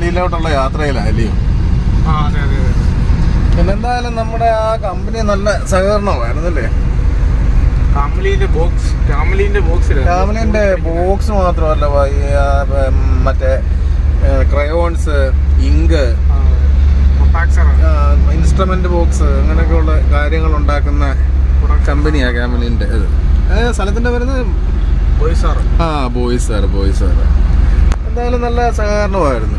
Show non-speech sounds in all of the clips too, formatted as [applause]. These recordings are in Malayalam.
ഇറ്റാലിയിലോട്ടുള്ള യാത്രയിലായാലും ആ എന്തായാലും പിന്നെന്തായാലും നമ്മുടെ ആ കമ്പനി നല്ല സഹകരണമായിരുന്നല്ലേ? കാമലീന്റെ ബോക്സ് കാമലീന്റെ ബോക്സ് മാത്രമല്ല മറ്റേ ക്രയോൺസ് ഇങ്ക് ഇൻസ്ട്രുമെന്റ് ബോക്സ് അങ്ങനെയൊക്കെയുള്ള കാര്യങ്ങൾ ഉണ്ടാക്കുന്ന കമ്പനിയാ കാമലിന്റെ ഇത്. സ്ഥലത്തിന്റെ വരുന്നത് ആ ബോയ്സാർ ബോയ്സാർ ബോയ്സ് സാർ എന്തായാലും നല്ല സഹകരണമായിരുന്നു.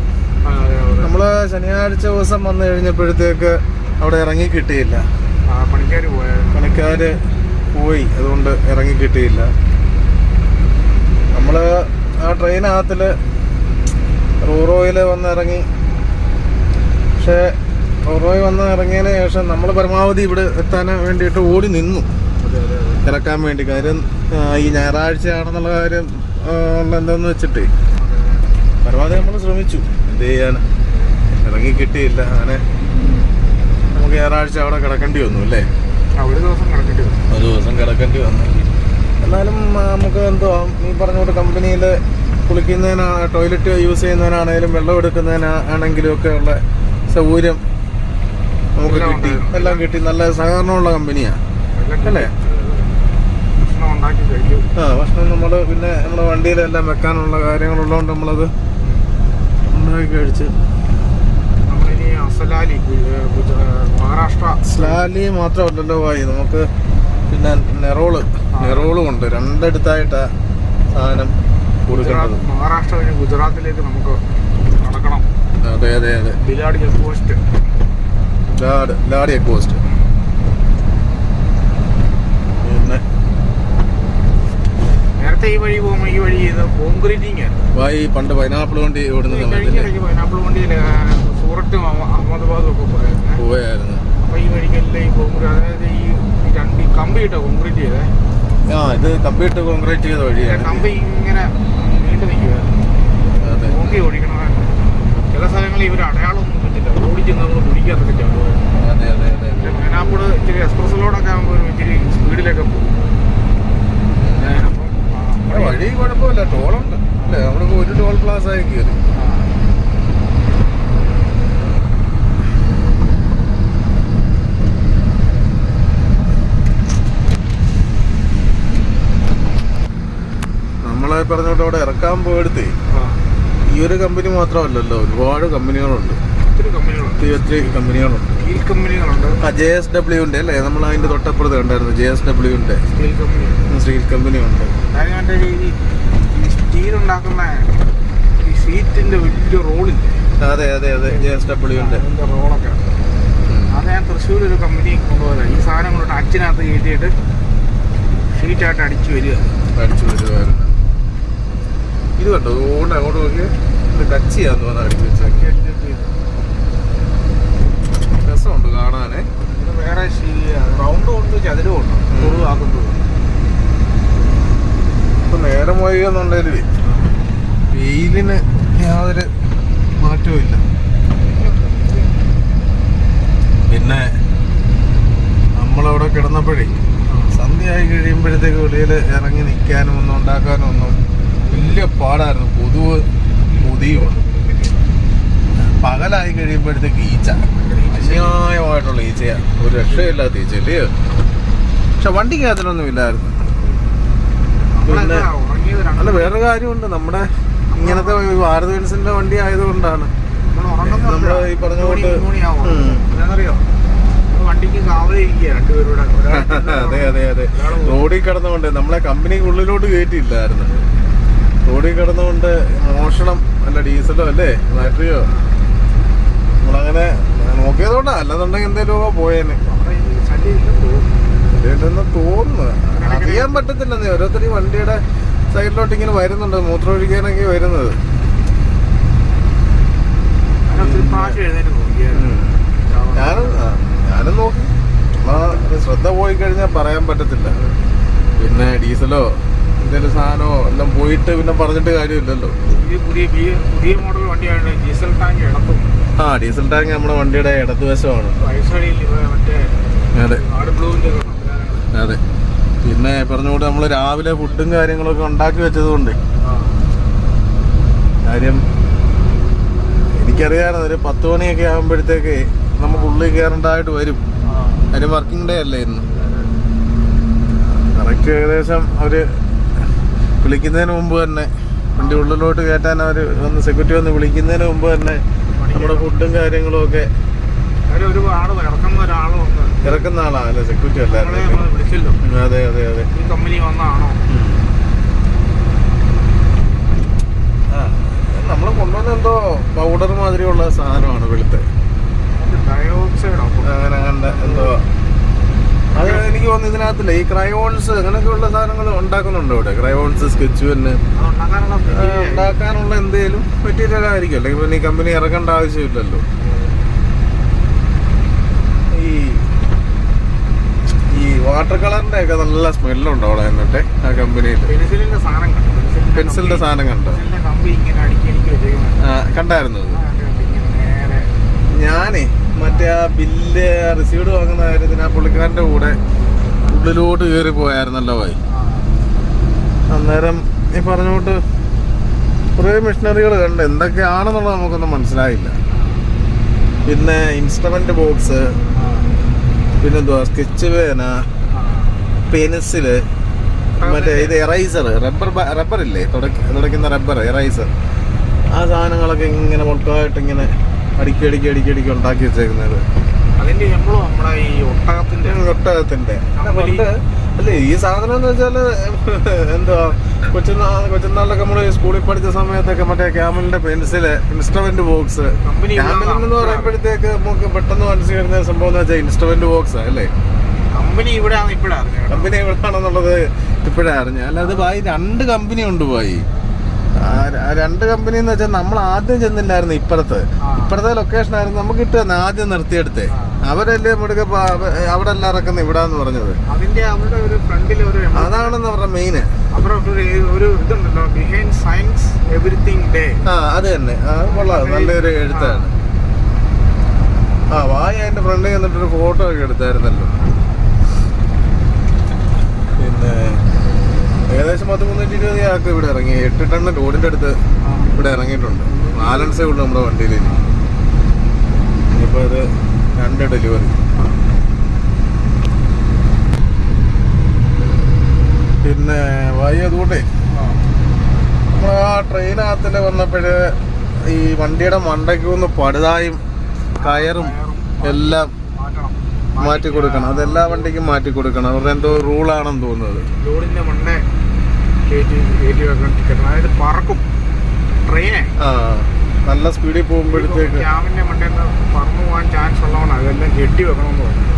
നമ്മൾ ശനിയാഴ്ച ദിവസം വന്നു കഴിഞ്ഞപ്പോഴത്തേക്ക് അവിടെ ഇറങ്ങി കിട്ടിയില്ല. പണിക്കാർ പോയ? പണിക്കാര് പോയി അതുകൊണ്ട് ഇറങ്ങി കിട്ടിയില്ല. നമ്മൾ ആ ട്രെയിനകത്തിൽ റൂറോയിൽ വന്ന് ഇറങ്ങി. പക്ഷേ റൂറോയിൽ വന്ന് ഇറങ്ങിയതിന് ശേഷം നമ്മൾ പരമാവധി ഇവിടെ എത്താൻ വേണ്ടിയിട്ട് ഓടി നിന്നു. ഇറക്കാൻ വേണ്ടി. കാര്യം ഈ ഞായറാഴ്ചയാണെന്നുള്ള കാര്യം എന്താന്ന് വെച്ചിട്ടേ. പരമാവധി നമ്മൾ ശ്രമിച്ചു. എന്ത് ചെയ്യാൻ ഇറങ്ങി കിട്ടിയില്ല. അങ്ങനെ നമുക്ക് ഞായറാഴ്ച അവിടെ കിടക്കേണ്ടി വന്നു അല്ലേ? ഒരു ദിവസം കിടക്കേണ്ടി വന്നു. ഒരു ദിവസം കിടക്കേണ്ടി വന്നു. എന്നാലും നമുക്ക് എന്തോ ഈ പറഞ്ഞോട്ട് കമ്പനിയിൽ കുളിക്കുന്നതിനാ ടോയ്ലറ്റ് യൂസ് ചെയ്യുന്നതിനാണേലും വെള്ളം എടുക്കുന്നതിനാണെങ്കിലും ഒക്കെ ഉള്ള സൗകര്യം നമുക്ക് കിട്ടി. എല്ലാം കിട്ടി. നല്ല സഹകരണമുള്ള കമ്പനിയാണ് എല്ലാം അല്ലേ? ആ ഭക്ഷണം നമ്മൾ പിന്നെ നമ്മുടെ വണ്ടിയിലെല്ലാം വെക്കാനുള്ള കാര്യങ്ങളുള്ളതുകൊണ്ട് നമ്മളത് ഉണ്ടാക്കി കഴിച്ച് നമ്മളിനി അസലാലി മഹാരാഷ്ട്ര. സ്ലാലി മാത്രമല്ലല്ലോ വായി നമുക്ക് പിന്നെ നെറോൾ. നെറോളും ഉണ്ട് രണ്ടിടത്തായിട്ടാ സാധനം ഗുജറാത്ത് മഹാരാഷ്ട്ര കഴിഞ്ഞ് ഗുജറാത്തിലേക്ക് നമുക്ക് നടക്കണം. അതെ അതെ അതെ. ബിലാഡ് ചെക്ക് പോസ്റ്റ്. ലാഡ് ലാഡിയ പോസ്റ്റ്. പിന്നെ നേരത്തെ ഈ വഴി ഈ വഴി കോൺക്രീറ്റിംഗ് ആയിരുന്നു പണ്ട് പൈനാപ്പിൾ വണ്ടി ഓടുന്ന പൈനാപ്പിൾ വണ്ടിയിൽ സൂറത്തും അഹമ്മദാബാദും ഒക്കെ പോയായിരുന്നു. പോയായിരുന്നു. അപ്പോൾ ഈ വഴിക്കെല്ലാം ഈ കോൺക്രീറ്റ് അതായത് ഈ രണ്ട് ഈ കോൺക്രീറ്റ് ചെയ്തേ. ആ ഇത് കമ്പ്യൂട്ടർ കോൺക്രീറ്റ് ചെയ്ത വഴിയാണ്. കമ്പി ഇങ്ങനെ നീണ്ടു നിൽക്കുക നോക്കി ഓടിക്കണമായിരുന്നു. ചില സ്ഥലങ്ങളിൽ ഇവർ അടയാളമൊന്നും പറ്റില്ല ഓടിച്ച് നമ്മൾ ചാടുമായിരുന്നു അതെ അതെ അതെ മേനാപ്പൂട് ഇച്ചിരി എക്സ്പ്രസ് റോഡൊക്കെ ആകുമ്പോൾ ഇച്ചിരി സ്പീഡിലൊക്കെ പോകും പിന്നെ അപ്പം ആ, ഇവിടെ വഴി കുഴപ്പമില്ല. ടോളുണ്ട്. അല്ലേ? നമ്മളിപ്പോ ഒരു ടോൾ പ്ലാസ് ആയി കയറി. നമ്മളെ പറഞ്ഞോട്ട് അവിടെ ഇറക്കാൻ പോയെടുത്തേ. ഈ ഒരു കമ്പനി മാത്രമല്ലല്ലോ ഒരുപാട് കമ്പനികളുണ്ട്. ഒത്തിരി കമ്പനികളുണ്ട്. സ്റ്റീൽ കമ്പനികളുണ്ട്. ആ ജെ എസ് ഡബ്ല്യുവിന്റെ അല്ലേ? നമ്മൾ അതിന്റെ തൊട്ടപ്പുറത്ത് കണ്ടായിരുന്നു ജെ എസ് ഡബ്ല്യുവിന്റെ സ്റ്റീൽ കമ്പനി. സ്റ്റീൽ കമ്പനി ഉണ്ട് മറ്റേ ഈ സ്റ്റീൽ ഉണ്ടാക്കുന്ന ഈ സീറ്റിന്റെ വലിയ റോളില്ലേ? അതെ അതെ അതെ. ജെ എസ് ഉണ്ട് അതിന്റെ റോളൊക്കെ. അത് ഞാൻ തൃശ്ശൂർ ഒരു കമ്പനി കൊണ്ടുപോയത്. ഈ സാധനം കൊണ്ട് അച്ഛനകത്ത് കയറ്റിയിട്ട് ഷീറ്റായിട്ട് അടിച്ചു വരിക. അടിച്ചു വരുമായിരുന്നു ഇത് കണ്ടോ? അതുകൊണ്ട് അങ്ങോട്ട് നോക്കി ഇത് കച്ചിയാന്ന് പറഞ്ഞാൽ അടിച്ചു വെച്ചേക്ക് രസമുണ്ട് കാണാനേ. വേറെ റൗണ്ടും ഉണ്ട് ചതുരവും ഉണ്ട്. കുറുവാക്കുന്നത് ഇപ്പൊ നേരം വൈകുന്നുണ്ടെങ്കിൽ വെയിലിന് യാതൊരു മാറ്റവും പിന്നെ നമ്മളവിടെ കിടന്നപ്പോഴേ സന്ധ്യയായി കഴിയുമ്പോഴത്തേക്ക് വെളിയിൽ ഇറങ്ങി നിൽക്കാനും ഒന്നും ഉണ്ടാക്കാനും ഒന്നും വലിയ പാടായിരുന്നു. പൊതുവ് കൊതിയുമാണ്. പകലായി കഴിയുമ്പോഴത്തേക്ക് ഈച്ച. അന്യായമായിട്ടുള്ള ഈച്ചയാണ് ഒരു രക്ഷയില്ലാത്ത ഈച്ച ഇല്ലയോ പക്ഷെ വണ്ടിക്കകത്തിനൊന്നും ഇല്ലായിരുന്നു. പിന്നെ അല്ല വേറൊരു വേറെ കാര്യമുണ്ട്. നമ്മുടെ ഇങ്ങനത്തെ ഭാരത് വെൽസിന്റെ വണ്ടി ആയതുകൊണ്ടാണ്. നമ്മൾ ഈ പറഞ്ഞ കൊണ്ട് [laughs] അതെ അതെ അതെ. റോഡിൽ കിടന്നുകൊണ്ട് നമ്മളെ കമ്പനിക്ക് ഉള്ളിലോട്ട് കയറ്റിയില്ലായിരുന്നു. റോഡിൽ കിടന്നുകൊണ്ട് മോഷണം അല്ല ഡീസലോ അല്ലേ? ബാറ്ററിയോ? നമ്മളങ്ങനെ നോക്കിയതുകൊണ്ടാ. അല്ലാന്നുണ്ടെങ്കിൽ എന്തേലും പോയേനെ. തോന്നുന്നു. അറിയാൻ പറ്റത്തില്ലെന്നേ. ഓരോരുത്തർ ഈ വണ്ടിയുടെ സൈഡിലോട്ട് ഇങ്ങനെ വരുന്നുണ്ട്. വരുന്നത്. പ്രാവശ്യം എഴുന്നേറ്റ് നോക്കിയായിരുന്നു. ഞാനും ഞാനും നോക്കി. ശ്രദ്ധ പോയി കഴിഞ്ഞാൽ പറയാൻ പറ്റത്തില്ല. പിന്നെ ഡീസലോ എന്തെങ്കിലും സാധനമോ എല്ലാം പോയിട്ട് പിന്നെ പറഞ്ഞിട്ട് കാര്യമില്ലല്ലോ. പുതിയ മോഡൽ വണ്ടിയാണ് ഡീസൽ ടാങ്ക് ഇടത്തും. ആ ഡീസൽ ടാങ്ക് നമ്മുടെ വണ്ടിയുടെ ഇടതുവശമാണ്. അതെ. അതെ. പിന്നെ പറഞ്ഞുകൊണ്ട് നമ്മൾ രാവിലെ ഫുഡും കാര്യങ്ങളൊക്കെ ഉണ്ടാക്കി വെച്ചതുകൊണ്ട്. കാര്യം എനിക്കറിയാമായിരുന്നു ഒരു പത്ത് മണിയൊക്കെ ആകുമ്പോഴത്തേക്ക് നമുക്ക് ഉള്ളിൽ കയറേണ്ടതായിട്ട് വരും അതിന് വർക്കിംഗ് ഡേ അല്ലേ ഇന്ന് കറക്റ്റ് ഏകദേശം അവർ വിളിക്കുന്നതിന് മുമ്പ് തന്നെ വണ്ടി ഉള്ളിലോട്ട് കയറ്റാൻ അവർ വന്ന് സെക്യൂരിറ്റി വന്ന് വിളിക്കുന്നതിന് മുമ്പ് തന്നെ നമ്മുടെ ഫുഡും കാര്യങ്ങളും ഒക്കെ ഇറക്കുന്ന ഒരാൾ വന്ന് ഇറക്കുന്ന ആളാ? അല്ല സെക്യൂരിറ്റി അല്ലേ അല്ലായിരുന്നു അതെ അതെ അതെ. കമ്പനി വന്നതാണോ നമ്മൾ കൊണ്ടുവന്ന എന്തോ പൗഡർ മാതിരിയുള്ള സാധനമാണ് വെളുത്ത്. ഡയോക്സൈഡോ അങ്ങനെ അങ്ങനെ എന്തോ. അത് എനിക്ക് തോന്നുന്നു ഇതിനകത്തില്ല ഈ ക്രയോൺസ് അങ്ങനെയൊക്കെയുള്ള സാധനങ്ങൾ ഉണ്ടാക്കുന്നുണ്ട് ഇവിടെ? Crayons sketch pen. ഉണ്ടാക്കാനുള്ള എന്തെങ്കിലും മെറ്റീരിയൽ ആയിരിക്കും. അല്ലെങ്കിൽ പിന്നെ ഈ കമ്പനി ഇറക്കേണ്ട ആവശ്യമില്ലല്ലോ ഈ ഈ വാട്ടർ കളറിന്റെ ഒക്കെ നല്ല സ്മെല്ലുണ്ട് അവിടെ എന്നിട്ട് ആ കമ്പനിയിൽ പെൻസിലിന്റെ സാധനം കണ്ടു? പെൻസിലിന്റെ സാധനം കണ്ടായിരുന്നു ഞാനേ മറ്റേ ആ ബില്ല് റിസീവ്ഡ് വാങ്ങുന്ന കാര്യത്തിന് ആ പുള്ളിക്കാരന്റെ കൂടെ ഉള്ളിലോട്ട് കയറി പോയായിരുന്നല്ലോ ഭായി ആ, അന്നേരം ഈ പറഞ്ഞോട്ട് കുറേ മെഷീനറികൾ കണ്ട് എന്തൊക്കെയാണെന്നുള്ളത് നമുക്കൊന്നും മനസ്സിലായില്ല. പിന്നെ ഇൻസ്ട്രുമെന്റ് ബോക്സ് പിന്നെന്തുവാ? സ്കെച്ച് പേന. പെൻസിൽ മറ്റേ ഇത് എറൈസർ റബ്ബർ റബ്ബർ ഇല്ലേ? തുടക്കുന്ന റബ്ബർ എറൈസർ ആ സാധനങ്ങളൊക്കെ ഇങ്ങനെ മൊട്ടമായിട്ട് ഇങ്ങനെ അടുക്കി അടുക്കി ഉണ്ടാക്കി വെച്ചേക്കുന്നത്. അതിന്റെ എംബ്ലോ നമ്മളെ ഈ ഒട്ടകത്തിന്റെ ഒട്ടകത്തിന്റെ. അല്ല ഈ സാധനം എന്ന് വെച്ചാൽ [laughs] എന്തുവാ കൊച്ചുനാൾ കൊച്ചുനാളിലൊക്കെ നമ്മൾ സ്കൂളിൽ പഠിച്ച സമയത്തൊക്കെ മറ്റേ ക്യാമലിന്റെ pencil instrument box. Company Camlin എന്ന് പറയുമ്പോഴത്തേക്ക് നമുക്ക് പെട്ടെന്ന് മനസ്സിൽ വരുന്ന സംഭവം എന്ന് വെച്ചാൽ ഇൻസ്ട്രുമെന്റ് ബോക്സ് അല്ലേ? കമ്പനി ഇവിടെയാണ് ഇവിടെ കമ്പനി എവിടെയാണെന്നുള്ളത് ഇപ്പോഴാ അറിഞ്ഞ അല്ലാതെ ഭായി രണ്ട് കമ്പനി ഉണ്ട് ഭായി. രണ്ട് കമ്പനി എന്ന് വെച്ചാൽ നമ്മൾ ആദ്യം ചെന്നില്ലായിരുന്നു ഇപ്പുറത്ത്. ഇപ്പുറത്തെ ലൊക്കേഷൻ ആയിരുന്നു നമുക്ക് കിട്ടുക ആദ്യം നിർത്തിയെടുത്തേ. അവരല്ലേ മുടുക അവിടെ എല്ലാം ഇറക്കുന്ന ഇവിടാന്ന് പറഞ്ഞത്. അതിന്റെ അവരുടെ ഒരു ഫ്രണ്ടിൽ ഒരു. അതാണെന്ന് പറഞ്ഞ മെയിൻ അവരുടെ ഒരു ഇതുണ്ടല്ലോ ബിഹൈൻഡ് സയൻസ് എവറിത്തിങ് ഡേ ആ അത് തന്നെ. കൊള്ളാം. നല്ലൊരു എഴുത്താണ്. ആ വായ അതിന്റെ ഫ്രണ്ടിൽ നിന്നിട്ടൊരു ഫോട്ടോ ഒക്കെ എടുത്തായിരുന്നല്ലോ. പിന്നെ ഏകദേശം പത്ത് മുന്നൂറ്റി ഇരുപത് ആൾക്ക് ഇവിടെ ഇറങ്ങി. എട്ട് ടണ്ണ് ലോഡിന്റെ അടുത്ത് ഇവിടെ ഇറങ്ങിയിട്ടുണ്ട്. ബാലൻസേ ഉള്ളൂ നമ്മുടെ വണ്ടിയിൽ ഇനി. ഇനിയിപ്പോൾ ഇത് രണ്ട് ഡെലിവറി പിന്നെ വൈ അതുകൊണ്ടേ നമ്മൾ ആ ട്രെയിനകത്തിൽ വന്നപ്പോഴ് ഈ വണ്ടിയുടെ മണ്ടയ്ക്ക് ഒന്ന് പടുതായും കയറും എല്ലാം മാറ്റി കൊടുക്കണം. അതെല്ലാ വണ്ടിക്കും മാറ്റി കൊടുക്കണം. അവരുടെ എന്തോ റൂളാണെന്ന് തോന്നുന്നത്. ലോഡിന്റെ മണ്ണെ കയറ്റി കയറ്റി വെക്കണം ടിക്കറ്റ് അതായത് പറക്കും. ട്രെയിനെ ആ. നല്ല സ്പീഡിൽ പോകുമ്പോഴത്തേക്ക് ക്യാമിന്റെ മണ്ടയിൽ പറന്നു പോകാൻ ചാൻസ് ഉള്ളതാണ് അതെല്ലാം കെട്ടി വെക്കണമെന്ന് പറഞ്ഞു.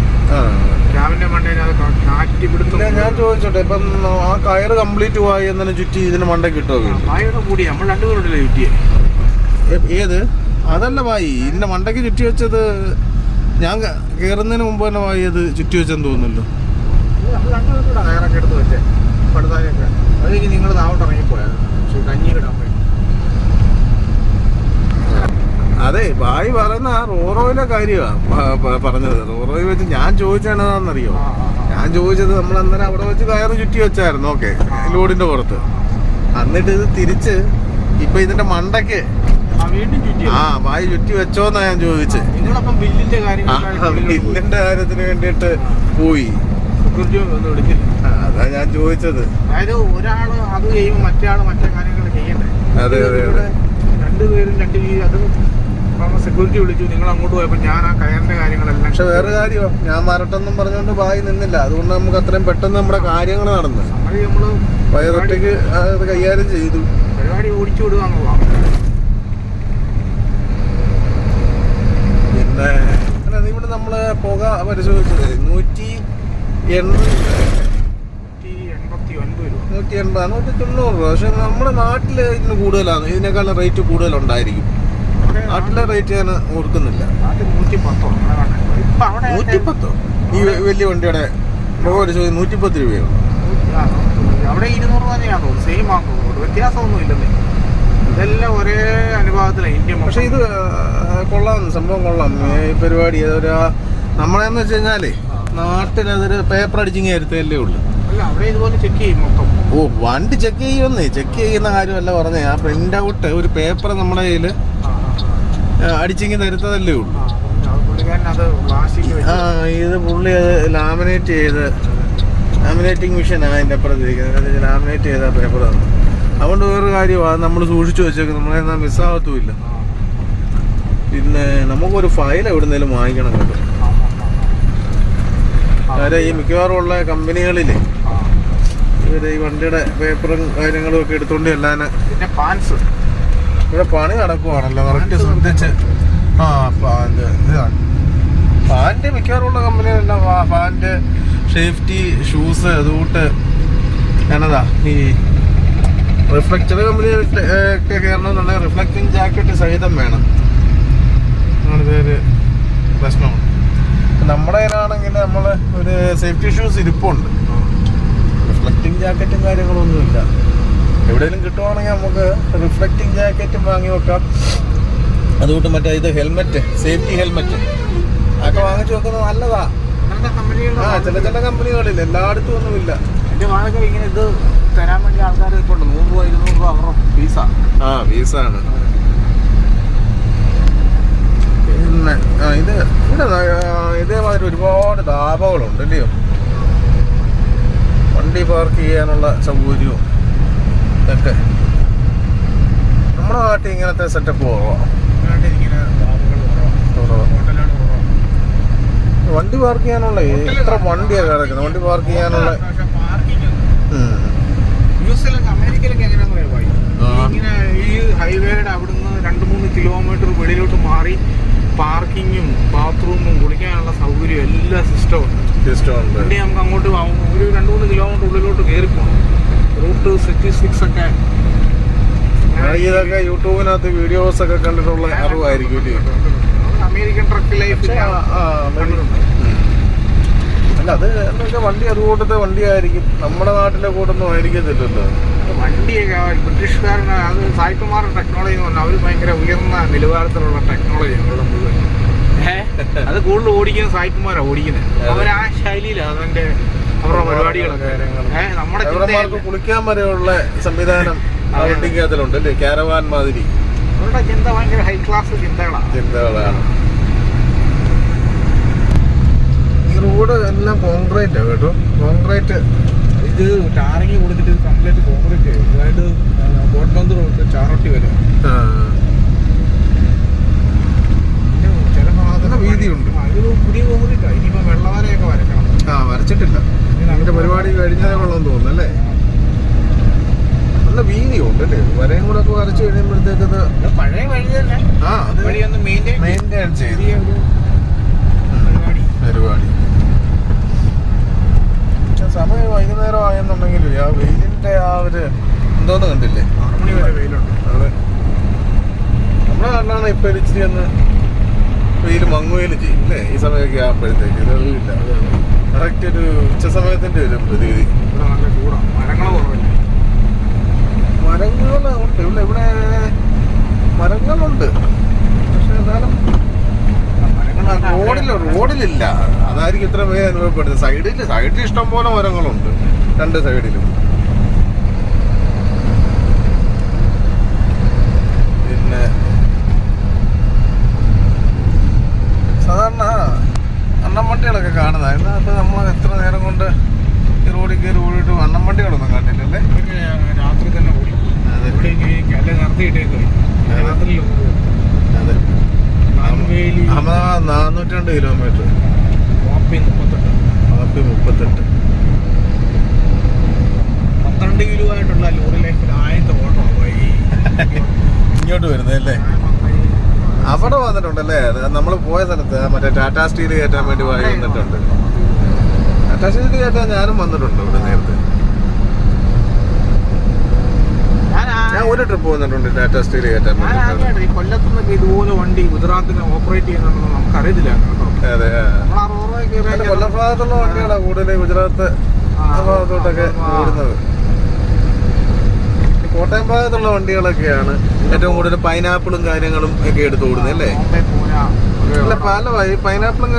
ക്യാമിന്റെ മണ്ടയിൽ അത് കാറ്റി പിടുത്തം പിന്നെ ഞാൻ ചോദിച്ചോട്ടെ ഇപ്പം ആ കയറ് കംപ്ലീറ്റ് പോയി എന്നതിനെ ചുറ്റി ഇതിന് മണ്ട കിട്ടുമോ വീണ്ടും? കൂടി. നമ്മൾ രണ്ടുപേരുണ്ടല്ലോ ചുറ്റിയെ ഏ- ഏത്? അതല്ല വായി. ഇതിന്റെ മണ്ടയ്ക്ക് ചുറ്റി വെച്ചത് ഞാൻ കയറുന്നതിന് മുമ്പ് തന്നെ വായി അത് ചുറ്റി വെച്ചെന്ന് തോന്നുന്നല്ലോ കയറൊക്കെ എടുത്ത് വെച്ചേ. പടുതായൊക്കെ അത് നിങ്ങൾ താവട്ട് ഇറങ്ങിപ്പോയത് കഞ്ഞി ഇടാൻ വേണ്ടി അതെ ഭായി പറയുന്ന ആ റോറോയിലെ കാര്യമാണ് പറഞ്ഞത്. റോറോയിൽ വെച്ച് ഞാൻ ആ. ഞാൻ ചോദിച്ചത് നമ്മൾ അന്നേരം അവിടെ വെച്ച് കയറ് ചുറ്റി വെച്ചായിരുന്നു. ഓക്കെ ലോഡിന്റെ പുറത്ത്. എന്നിട്ട് ഇത് തിരിച്ച് ഇപ്പൊ ഇതിന്റെ മണ്ടക്ക് ആ വീണ്ടും ചുറ്റി ആ ഭായി ചുറ്റി വെച്ചോന്നാ ഞാൻ ചോദിച്ചത് ബില്ലിന്റെ കാര്യത്തിന് വേണ്ടിട്ട് പോയി. അതാ ഞാൻ ചോദിച്ചത്. അതായത് ഒരാൾ അത് ചെയ്യുമ്പോൾ മറ്റേ ആൾ മറ്റേ കാര്യങ്ങൾ ചെയ്യണ്ടേ? അതെ, അതെ, രണ്ടുപേരും രണ്ട് രീതി അത് സെക്യൂരിറ്റി വിളിച്ചു നിങ്ങൾ അങ്ങോട്ട് പോയപ്പോൾ ഞാൻ ആ കയറിന്റെ കാര്യങ്ങളെല്ലാം പക്ഷെ വേറെ കാര്യമോ ഞാൻ വരട്ടെന്നും പറഞ്ഞുകൊണ്ട് ബായി നിന്നില്ല. അതുകൊണ്ട് നമുക്ക് അത്രയും പെട്ടെന്ന് നമ്മുടെ കാര്യങ്ങൾ നടന്നു. സംഗതി വയറൊറ്റയ്ക്ക് അത് കൈകാര്യം ചെയ്തു. പരിപാടി ഓടിച്ചു വിടുക എന്നുള്ളതാണ് പിന്നെ ഇവിടെ നമ്മൾ പുക പരിശോധിച്ചത്? നൂറ്റി എൺപത് നൂറ്റി എൺപത് നൂറ്റി തൊണ്ണൂറ് രൂപ. പക്ഷെ നമ്മുടെ നാട്ടിൽ ഇതിന് കൂടുതലാണ്. ഇതിനേക്കാളും റേറ്റ് കൂടുതലുണ്ടായിരിക്കും. നാട്ടിലെ റേറ്റ് ഞാൻ ഓർക്കുന്നില്ല. നൂറ്റിപ്പത്തോ? ഈ വലിയ വണ്ടിയുടെ നൂറ്റിപ്പത്ത് രൂപയോ? അവിടെ ഇരുന്നൂറ് രൂപ തന്നെയാ തോന്നുന്നു. സെയിം ആണ് തോന്നുന്നു. വ്യത്യാസമൊന്നും ഇല്ലെന്നേ. ഇതെല്ലാം ഒരേ അനുഭവത്തിലാണ് ഇന്ത്യ പക്ഷെ ഇത് കൊള്ളാം. സംഭവം കൊള്ളാം. ഈ പരിപാടി. അതൊരു നമ്മളെന്ന് വെച്ച് കഴിഞ്ഞാലേ നാട്ടിൽ അതൊരു പേപ്പർ അടിച്ചിങ് വരുത്തല്ലേ ഉള്ളു. ഓ വണ്ടി ചെക്ക് ചെയ്യുമെന്നേ. ചെക്ക് ചെയ്യുന്ന കാര്യമല്ല പറഞ്ഞേ. ആ പ്രിന്റ് ഔട്ട് ഒരു പേപ്പർ നമ്മുടെ കയ്യിൽ. അടിച്ചിങ്ങി തരുത്തതല്ലേ ഉള്ളൂ. ആ, ഇത് പുള്ളി അത് ലാമിനേറ്റ് ചെയ്ത് ലാമിനേറ്റിംഗ് മെഷീനാണ് അതിന്റെ അപ്പുറത്തിരിക്കുന്നത്. ലാമിനേറ്റ് ചെയ്ത പേപ്പറാണ് അതുകൊണ്ട് വേറൊരു കാര്യമാണ് നമ്മൾ സൂക്ഷിച്ചു വെച്ചേക്കും നമ്മളെ എന്നാൽ മിസ്സാകത്തുമില്ല പിന്നെ നമുക്കൊരു ഫയൽ എവിടുന്നേലും വാങ്ങിക്കണം കേട്ടോ. കാര്യം ഈ മിക്കവാറും ഉള്ള കമ്പനികളിൽ ഇവർ ഈ വണ്ടിയുടെ പേപ്പറും കാര്യങ്ങളും ഒക്കെ എടുത്തുകൊണ്ട് എല്ലാനെ പിന്നെ പാൻസ്. ഇവിടെ പണി നടക്കുവാണല്ലോ കറക്റ്റ് ശ്രദ്ധിച്ച്. ആ പാന്റ് ഇതാണ്. പാന്റ് മിക്കവാറും ഉള്ള കമ്പനികളെല്ലാം പാന്റ് സേഫ്റ്റി ഷൂസ് അതുകൂട്ട് എന്നതാ ഈ റിഫ്ലക്റ്റർ കമ്പനി കയറണമെന്നുണ്ടെങ്കിൽ റിഫ്ലക്റ്റിംഗ് ജാക്കറ്റ് സഹിതം വേണം. അങ്ങനത്തെ പ്രശ്നമാണ് നമ്മുടെ കയ്യിലാണെങ്കിൽ നമ്മൾ ഒരു സേഫ്റ്റി ഷൂസ് ഇരിപ്പുണ്ട്. റിഫ്ലക്റ്റിംഗ് ജാക്കറ്റും കാര്യങ്ങളൊന്നുമില്ല. എവിടെയെങ്കിലും കിട്ടുവാണെങ്കിൽ നമുക്ക് റിഫ്ലക്റ്റിംഗ് ജാക്കറ്റും വാങ്ങി വെക്കാം. അതുകൊണ്ട് മറ്റേ ഇത് ഹെൽമെറ്റ് സേഫ്റ്റി ഹെൽമെറ്റ് അതൊക്കെ വാങ്ങിച്ചു വെക്കുന്നത് നല്ലതാ. ആ ചില ചില കമ്പനികളിൽ എല്ലായിടത്തും ഒന്നുമില്ല. മാതൊക്കെ ഇങ്ങനെ ഇത് തരാൻ വേണ്ടി ആൾക്കാർ ഇപ്പോൾ നൂറ് രൂപ ഇരുന്നൂറ് രൂപ അവരുടെ ഫീസാ ആ. പിന്നെ ഇത് ഇവിടെ ഇതേമാതിരി ഒരുപാട് ധാബകളുണ്ട് അല്ലയോ വണ്ടി പാർക്ക് ചെയ്യാനുള്ള സൗകര്യവും. ഒക്കെ നമ്മുടെ നാട്ടിൽ ഇങ്ങനത്തെ സെറ്റപ്പ് കുറവാണ് വണ്ടി പാർക്ക് ചെയ്യാനുള്ള എത്ര വണ്ടിയാണ് കിടക്കുന്നത് വണ്ടി പാർക്ക് ചെയ്യാനുള്ള. ഇങ്ങനെ ഈ ഹൈവേയുടെ അവിടുന്ന് രണ്ട് മൂന്ന് കിലോമീറ്റർ വെളിയിലോട്ട് മാറി പാർക്കിങ്ങും ബാത്റൂമും കുളിക്കാനുള്ള സൗകര്യം എല്ലാ സിസ്റ്റവും സിസ്റ്റം ഉണ്ട്. വണ്ടി നമുക്ക് അങ്ങോട്ട് ഒരു രണ്ട് മൂന്ന് കിലോമീറ്റർ ഉള്ളിലോട്ട് കയറി പോകണം റൂട്ട് സിക്സ്റ്റി സിക്സ് ഒക്കെ. ഇതൊക്കെ യൂട്യൂബിനകത്ത് വീഡിയോസ് ഒക്കെ കണ്ടിട്ടുള്ള അറിവായിരിക്കും അമേരിക്കൻ ട്രക്ക് ലൈഫ്. അല്ല അത് എന്താ വണ്ടി അതുകൂട്ടത്തെ വണ്ടിയായിരിക്കും. നമ്മുടെ നാട്ടിലെ കൂട്ടൊന്നും ആയിരിക്കത്തില്ലല്ലോ. വണ്ടിയൊക്കെ ബ്രിട്ടീഷുകാരന് അത് സായിപ്പുമാരുടെ ടെക്നോളജി എന്ന് പറഞ്ഞാൽ അവർ ഭയങ്കര ഉയർന്ന നിലവാരത്തിലുള്ള ടെക്നോളജി ഇവിടെ മുഴുവൻ അത് കൂടുതൽ ഓടിക്കുന്ന സായിപ്പന്മാരാണ് ഓടിക്കുന്നത് അവരാ ശൈലിയിലാണ് അതിന്റെ അവരുടെ പരിപാടികളൊക്കെ. നമ്മുടെ. കുളിക്കാൻ വരെയുള്ള സംവിധാനം അതിലുണ്ട് അല്ലേ? കാരവാൻ മാതിരി. അവരുടെ ചിന്ത ഭയങ്കര ഹൈ ക്ലാസ് ചിന്തകളാണ് ചിന്തകളാണ്. ഈ റോഡ് എല്ലാം കോൺക്രീറ്റ് കേട്ടോ. കോൺക്രീറ്റ് ഇത് ടാറിങ് കൊടുത്തിട്ട് കംപ്ലീറ്റ് കോൺക്രീറ്റ് അതായത് ബോട്ടം റോഡ് ചാറോട്ടി വരെ ചില നല്ല വീതിയുണ്ട്. പുതിയ കോൺക്രീറ്റാണ് ഇനിയിപ്പോൾ വെള്ളവരയൊക്കെ വരക്കണം. ആ വരച്ചിട്ടില്ല. ഇതിന്റെ പരിപാടി കഴിഞ്ഞതേ കൊള്ളാന്ന് തോന്നുന്നു അല്ലേ? നല്ല വീതിയുണ്ട് അല്ലേ? വരയും കൂടെ ഒക്കെ വരച്ചു കഴിയുമ്പോഴത്തേക്ക് ഇത് ഇത് പഴയ വഴി തന്നെ ആ. അത് വഴി ഒന്ന് മെയിന്റെയിൻ ചെയ്ത്. പരിപാടി. സമയം വൈകുന്നേരം ആയെന്നുണ്ടെങ്കിലും ആ വെയിലിന്റെ ആ ഒരു എന്തോന്ന് കണ്ടില്ലേ? വെയിലുണ്ട്. നമ്മളെ നാട്ടിലാണ് ഇപ്പൊ ഒരു ഇച്ചിരി ഒന്ന് വെയിൽ മങ്ങുവേൽ ചെയ്യും അല്ലേ ഈ സമയമൊക്കെ ആകുമ്പോഴത്തേക്ക് ഇതൊന്നുമില്ല കറക്റ്റ് ഒരു ഉച്ച സമയത്തിന്റെ ഒരു പ്രതിവിധി. ഇവിടെ നല്ല ചൂടാണ് മരങ്ങൾ കുറവില്ല? മരങ്ങളുണ്ട് ഇവിടെ ഇവിടെ മരങ്ങളുണ്ട്. പക്ഷെ എന്നാലും റോഡിൽ റോഡിലില്ല. അതായിരിക്കും ഇത്ര പേര് അനുഭവപ്പെടുന്നത്. സൈഡിൽ സൈഡിൽ ഇഷ്ടം പോലെ മരങ്ങളുണ്ട്. രണ്ട് സൈഡിലും പിന്നെ സാധാരണ അണ്ണം വണ്ടികളൊക്കെ കാണുന്നതായിരുന്നു അപ്പൊ നമ്മൾ എത്ര നേരം കൊണ്ട് ഈ റോഡിൽ കയറി ഓടിയിട്ട് അണ്ണം വണ്ടികളൊന്നും കണ്ടില്ലല്ലേ ഇതൊക്കെ രാത്രി തന്നെ ഓടി. ഇവിടെ കല നിർത്തിയിട്ടേക്ക് അതെ. രാത്രി അതെ. മാൻവേലി അഹമ്മദാബാദ് നാനൂറ്റി കിലോമീറ്റർ. വാപ്പി മുപ്പത്തെട്ട്. വാപ്പി മുപ്പത്തെട്ട്. പന്ത്രണ്ട് കിലോ ആയിട്ടുള്ള ലോറി ലൈഫിൽ ആദ്യത്തെ ഓട്ടോ ഈ ഇങ്ങോട്ട് വരുന്നതല്ലേ അവിടെ വന്നിട്ടുണ്ടല്ലേ? നമ്മൾ പോയ സ്ഥലത്ത് മറ്റേ ടാറ്റാ സ്റ്റീൽ കയറ്റാൻ വേണ്ടി വന്നിട്ടുണ്ട്. ടാറ്റാ സ്റ്റീൽ കയറ്റാൻ ഞാനും വന്നിട്ടുണ്ട് ഇവിടെ നേരത്തെ. ഞാൻ ഒരു ട്രിപ്പ് വന്നിട്ടുണ്ട് ടാറ്റാ സ്റ്റീൽ കയറ്റാൻ ഈ കൊല്ലത്തുനിന്നൊക്കെ ഇതുപോലെ വണ്ടി ഗുജറാത്തിന് ഓപ്പറേറ്റ് ചെയ്യുന്നുണ്ടെന്ന് നമുക്ക് അറിയത്തില്ല കേട്ടോ. അതെ കൊല്ലം ഭാഗത്തുള്ള വണ്ടികളാണ് കൂടുതൽ ഗുജറാത്ത് ഭാഗത്തോട്ടൊക്കെ ഓടുന്നത്? കോട്ടയം ഭാഗത്തുള്ള വണ്ടികളൊക്കെയാണ് ഏറ്റവും കൂടുതൽ പൈനാപ്പിളും കാര്യങ്ങളും ഒക്കെ എടുത്ത് ഓടുന്നത് അല്ലേ? അല്ല പല പൈനാപ്പിളും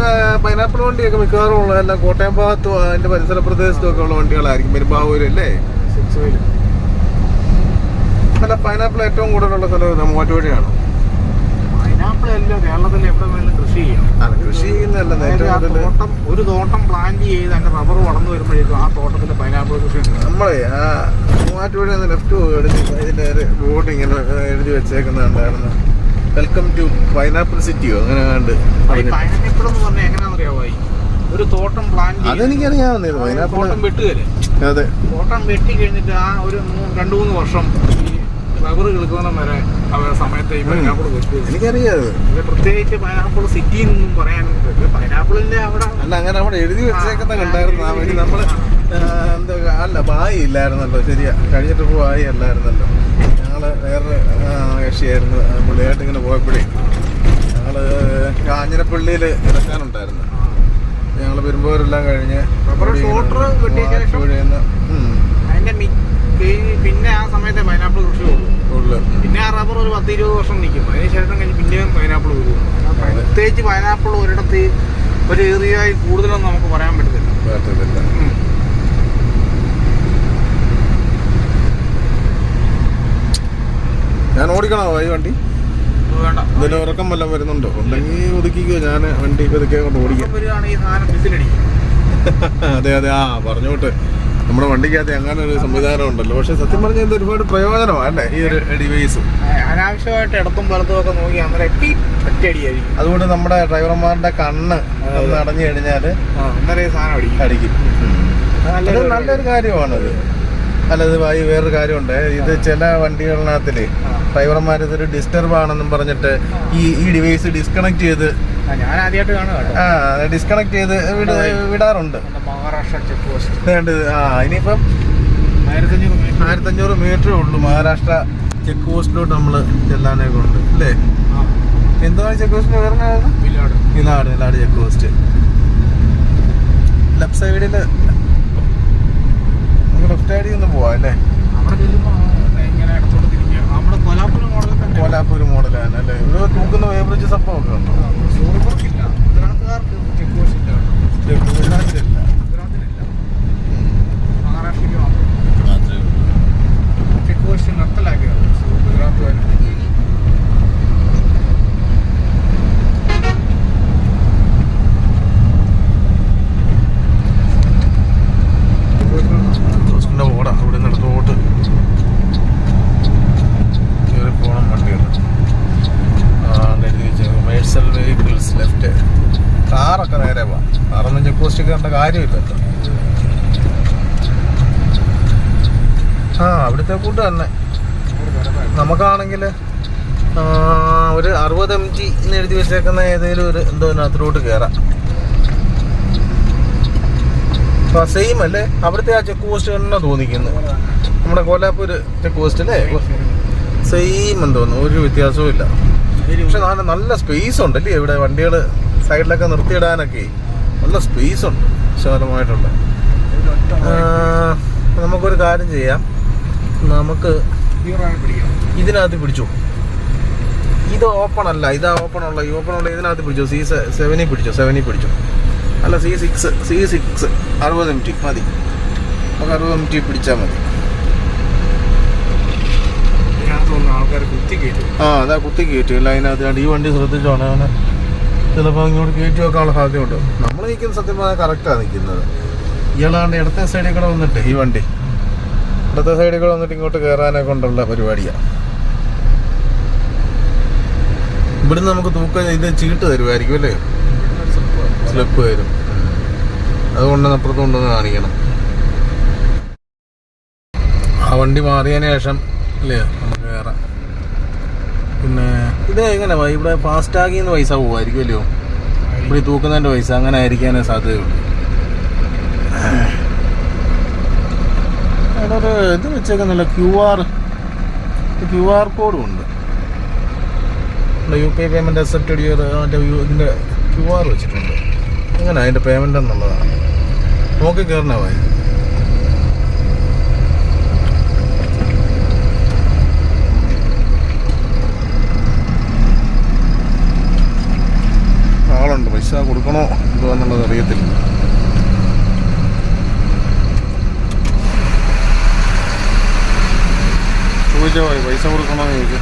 പൈനാപ്പിൾ വണ്ടിയൊക്കെ മിക്കവാറും ഉള്ള എല്ലാം കോട്ടയം ഭാഗത്തും അതിന്റെ പരിസര പ്രദേശത്തും ഒക്കെ ഉള്ള വണ്ടികളായിരിക്കും പെരുമ്പാവൂര് അല്ലേ? അല്ല പൈനാപ്പിൾ ഏറ്റവും കൂടുതലുള്ള സ്ഥലം മൂവാറ്റുപുഴയാണ്. പൈനാപ്പിൾ പൈനാപ്പിൾ കേരളത്തിൽ എവിടെ വേണമെങ്കിലും കൃഷി ചെയ്യാം. കൃഷി തോട്ടം ഒരു തോട്ടം പ്ലാന്റ് ചെയ്ത് അതിന്റെ റബ്ബർ വളർന്നു വരുമ്പോഴേക്കും ആ തോട്ടത്തിൽ പൈനാപ്പിൾ കൃഷി നമ്മളെ ആ മൂവാറ്റുപുഴ ലെഫ്റ്റ് എടുത്ത് ഇതിന്റെ ബോർഡ് ഇങ്ങനെ എഴുതി വെച്ചേക്കുന്നുണ്ടായിരുന്നു വെൽക്കം ടു പൈനാപ്പിൾ സിറ്റിയോ അങ്ങനെ കണ്ട് പൈനാപ്പിൾ എന്ന് പറഞ്ഞാൽ എങ്ങനെയാണെന്നറിയാമോ ഈ ഒരു തോട്ടം പ്ലാൻ അതെനിക്കറിയാവുന്നത് തോട്ടം പൈനാപ്പിൾ വെട്ടുകയല്ലേ? അതെ. തോട്ടം വെട്ടി കഴിഞ്ഞിട്ട് ആ ഒരു രണ്ടു മൂന്ന് വർഷം റബ്ബർ കിളുക്കുന്ന വരെ അവരുടെ സമയത്ത് ഈ പൈനാപ്പിൾ വെക്കുക എനിക്കറിയാത് പ്രത്യേകിച്ച് പൈനാപ്പിൾ സിറ്റി എന്നൊന്നും പറയാനൊന്നും പൈനാപ്പിളിന്റെ അവിടെ? അല്ല അങ്ങനെ അവിടെ എഴുതി വെച്ചേക്കുന്ന കണ്ടായിരുന്നു. ആ വഴി നമ്മൾ എന്താ അല്ല ബായി ഇല്ലായിരുന്നല്ലോ ശരിയാ. കഴിഞ്ഞിട്ട് ബായി അല്ലായിരുന്നല്ലോ. ഞങ്ങൾ വേറെ കക്ഷിയായിരുന്നു പുള്ളിയായിട്ട് ഇങ്ങനെ പോയപ്പോഴേ. ഞങ്ങൾ കാഞ്ഞിരപ്പള്ളിയിൽ ഇറക്കാനുണ്ടായിരുന്നു ഞങ്ങൾ വരുമ്പോരെല്ലാം കഴിഞ്ഞ് റബ്ബർ ഷോൾഡർ വെട്ടിയ ശേഷം അതിന്റെ പിന്നെ ആ സമയത്തെ പൈനാപ്പിൾ കൃഷി ഉള്ളൂ. പിന്നെ ആ റബ്ബർ ഒരു പത്ത് ഇരുപത് വർഷം നിൽക്കും. അതിനുശേഷം കഴിഞ്ഞ് പിന്നെയും പൈനാപ്പിൾ വരും പ്രത്യേകിച്ച് പൈനാപ്പിൾ ഒരിടത്ത് ഒരു ഏറിയായി കൂടുതലൊന്നും നമുക്ക് പറയാൻ പറ്റത്തില്ല. പറ്റത്തില്ല. ഞാൻ ഓടിക്കണോ ഈ വണ്ടി? ഇതിന്റെ ഇതിന് ഉറക്കം വല്ലതും വരുന്നുണ്ടോ? ഉണ്ടെങ്കിൽ ഒതുക്കിക്കോ. ഞാൻ വണ്ടി പതുക്കെ കൊണ്ട് ഓടിക്കാം. [laughs] അതെ അതെ. ആ പറഞ്ഞോട്ട്. നമ്മുടെ വണ്ടിക്കകത്ത് അങ്ങനെ ഒരു സംവിധാനം ഉണ്ടല്ലോ. പക്ഷെ സത്യം പറഞ്ഞാൽ ഇത് ഒരുപാട് പ്രയോജനമാണ് അല്ലേ? ഈ ഒരു ഡിവൈസ് അനാവശ്യമായിട്ട് ഇടത്തും വലത്തും ഒക്കെ നോക്കി അന്നേരം എപ്പി ഒറ്റയടിയായിരിക്കും. അതുകൊണ്ട് നമ്മുടെ ഡ്രൈവർമാരുടെ കണ്ണ് ഒന്ന് അടഞ്ഞു കഴിഞ്ഞാൽ അന്നേരം സാധനം അടിക്കും. അടിക്കും. നല്ലൊരു അല്ല കാര്യമാണത്. അല്ലത് വായി വേറൊരു കാര്യമുണ്ട്. ഇത് ചില വണ്ടികളിനകത്തിൽ ആ. ഡ്രൈവർമാർ ഇതൊരു ഡിസ്റ്റർബ് ആണെന്നും പറഞ്ഞിട്ട് ഈ ഈ ഡിവൈസ് ഡിസ്കണക്ട് ചെയ്ത് ഡിസ്കണക്ട് ചെയ്ത് വിട- വിടാറുണ്ട്. മഹാരാഷ്ട്ര ചെക്ക് പോസ്റ്റ് അതുകൊണ്ട് ആ ഇനിയിപ്പം ആയിരത്തഞ്ഞൂറ് മീറ്ററേ ഉള്ളൂ. മഹാരാഷ്ട്ര ചെക്ക് പോസ്റ്റിലോട്ട് നമ്മൾ ചെല്ലാനൊക്കെ ഉണ്ട് അല്ലേ? എന്താണ് ചെക്ക് പോസ്റ്റിന് വരുന്നത് ഇലാട് ഇലാട് ചെക്ക് പോസ്റ്റ്. ലെഫ്റ്റ് സൈഡിൽ നമുക്ക് ലെഫ്റ്റ് സൈഡിൽ ഒന്ന് പോവാം അല്ലേ അവിടെ ചെല്ലുമ്പോൾ ഇങ്ങനെ ഇടത്തോട്ട് തിരിഞ്ഞ് നമ്മുടെ കൊലാപ്പുരം മോഡലിൽ തന്നെ കോലാപ്പൂർ മോഡലാണ് അല്ലേ ഇവിടെ തൂക്കുന്ന വേബ്രിഡ്ജ് സംഭവമൊക്കെ ഉണ്ടോ സൂറിപ്പുറത്തില്ല ഗുജറാത്തുകാർക്ക് ചെക്ക് പോസ്റ്റ് ഇല്ല കേട്ടോ ഗുജറാത്തിലില്ല. ഗുജറാത്തിലില്ല ഉം. മഹാരാഷ്ട്രയ്ക്ക് മാത്രം ചെക്ക് പോസ്റ്റ് നിർത്തലാക്കിയത് ഗുജറാത്തുകാർ പോസ്റ്റിന്റെ ബോർഡാ അവിടെ നിന്ന് ഇടത്തോട്ട് കയറി പോകണം വണ്ടികൾ ആ എഴുതി വെച്ചേക്കും മേഴ്സൽ വെഹിക്കിൾസ് ലെഫ്റ്റ് കാറൊക്കെ നേരെ പോവാം കാറൊന്നും ചെക്ക് കാര്യമില്ല കാര്യമില്ലല്ലോ ആ അവിടുത്തെ കൂട്ട് തന്നെ. നമുക്കാണെങ്കിൽ ഒരു അറുപത് എം ജി എന്ന് എഴുതി വെച്ചേക്കുന്ന ഏതെങ്കിലും ഒരു എന്തോ അതിനകത്തിലോട്ട് കയറാം സെയിം അല്ലേ? അവിടുത്തെ ആ ചെക്ക് പോസ്റ്റ് തന്നെ തോന്നിക്കുന്നത് നമ്മുടെ കോലാപ്പൂര് ചെക്ക് പോസ്റ്റ് അല്ലേ? സെയിം എന്ന് തോന്നുന്നു. ഒരു വ്യത്യാസവും ഇല്ല പക്ഷെ നല്ല നല്ല സ്പേസ് ഉണ്ട് അല്ലേ ഇവിടെ വണ്ടികൾ സൈഡിലൊക്കെ നിർത്തിയിടാനൊക്കെ? നല്ല സ്പേസ് ഉണ്ട് വിശാലമായിട്ടുള്ള നമുക്കൊരു കാര്യം ചെയ്യാം. നമുക്ക് ഇതിനകത്ത് പിടിച്ചു. ഇത് ഓപ്പൺ അല്ല ഇതാ ഓപ്പൺ ഉള്ള ഈ ഓപ്പൺ ഉള്ള ഇതിനകത്ത് പിടിച്ചു. സി സെവനിൽ പിടിച്ചു സെവനിൽ പിടിച്ചു. അല്ല സി സിക്സ് സി സിക്സ് അറുപത് എം ടി മതി. നമുക്ക് അറുപത് എം ടി പിടിച്ചാൽ മതി ആ അതാ കുത്തി കയറ്റില്ല അതിനകത്ത് ഈ വണ്ടി ശ്രദ്ധിച്ചോണേ ചിലപ്പോൾ ഇങ്ങോട്ട് കയറ്റി വെക്കാനുള്ള സാധ്യതയുണ്ട്. നമ്മൾ നിൽക്കുന്ന സത്യം പറഞ്ഞാൽ കറക്റ്റാണ് നിൽക്കുന്നത് ഇയാളാണ്ട് ഇടത്തെ സൈഡിൽ കൂടെ വന്നിട്ട് ഈ വണ്ടി. ഇടത്തെ സൈഡിൽ കൂടെ വന്നിട്ട് ഇങ്ങോട്ട് കയറാനെ കൊണ്ടുള്ള പരിപാടിയാണ് ഇവിടുന്ന് നമുക്ക് തൂക്കം ഇത് ചീട്ട് തരുമായിരിക്കും അല്ലേ? സ്ലിപ്പ് തരും അതുകൊണ്ട് അപ്പുറത്ത് കൊണ്ടുവന്ന് കാണിക്കണം. ആ വണ്ടി മാറിയതിന് ശേഷം അല്ലേ? നമുക്ക് കയറാം ഇത് എങ്ങനെ ഇവിടെ ഫാസ്റ്റാഗിൽ നിന്ന് പൈസ പോകുമായിരിക്കുമല്ലോ ഇവിടെ തൂക്കുന്നതിന്റെ പൈസ അങ്ങനെ ആയിരിക്കാനേ സാധ്യതയുള്ളൂ. അവിടെ ഒരു ഇത് വെച്ചേക്കുന്നില്ല ക്യു ആർ ക്യു ആർ കോഡും ഉണ്ട്. U P I payment accepted ചെയ്ത് അതിന്റെ ഇതിന്റെ ക്യു ആർ വെച്ചിട്ടുണ്ട്. എങ്ങനെ അതിന്റെ പേയ്മെന്റ് എന്നുള്ളതാണ്. നോക്കി കയറണേ പൈസ കൊടുക്കണോ എന്തോ എന്നുള്ളത് അറിയത്തില്ല. ചോദിച്ചോ പൈസ കൊടുക്കണോ എനിക്ക്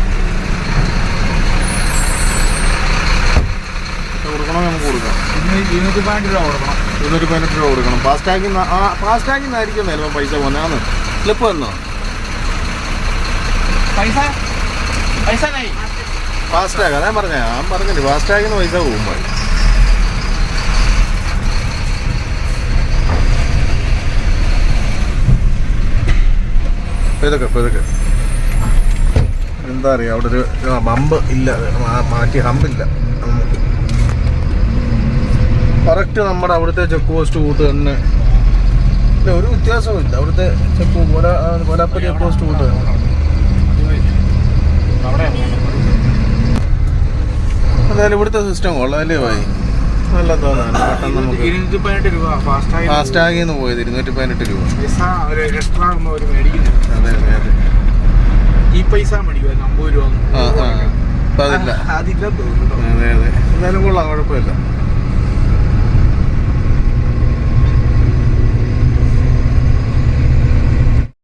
കൊടുക്കണമെങ്കിൽ നമുക്ക് കൊടുക്കാം. ഇരുന്നൂറ്റി പതിനെട്ട് രൂപ കൊടുക്കണം. ഇരുന്നൂറ്റി പതിനെട്ട് രൂപ കൊടുക്കണം. ഫാസ്റ്റാഗിൽ നിന്ന് ആ ഫാസ്റ്റാഗിൽ നിന്നായിരിക്കും ചിലപ്പോൾ പൈസ പോകുന്നതാണ് ക്ലിപ്പ് വന്നോ? പൈസ? പൈസ ഫാസ്റ്റാഗ് അതാ പറഞ്ഞേ. ഞാൻ പറഞ്ഞില്ലേ ഫാസ്റ്റാഗിൽ നിന്ന് പൈസ പോകുമ്പോൾ ഇതൊക്കെ ഇതൊക്കെ. എന്താ അറിയാം അവിടെ ഒരു ബമ്പ് ഇല്ല. മാറ്റി ഹമ്പില്ല കറക്റ്റ് നമ്മുടെ അവിടുത്തെ ചെക്ക് പോസ്റ്റ് കൂട്ട് തന്നെ. ഇല്ല ഒരു വ്യത്യാസവും ഇല്ല. അവിടുത്തെ ചെക്ക് കൊലാപ്പ ചെക്ക് പോസ്റ്റ് കൂട്ട് തന്നെ. എന്തായാലും ഇവിടുത്തെ സിസ്റ്റം കൊള്ളാല്ലേ ഭായി നല്ല തോന്നാണ് പെട്ടെന്ന് നമുക്ക് ഇരുന്നൂറ്റി പതിനെട്ട് രൂപ. ഫാസ്റ്റായി ഫാസ്റ്റാഗിൽ നിന്ന് പോയത് ഇരുന്നൂറ്റി പതിനെട്ട് രൂപ ഒരു മേടിക്കുന്നില്ല ഈ പൈസ മേടിക്കുമായിരുന്നു അമ്പത് രൂപ അതില്ല. എന്തായാലും കൊള്ളാം കുഴപ്പമില്ല.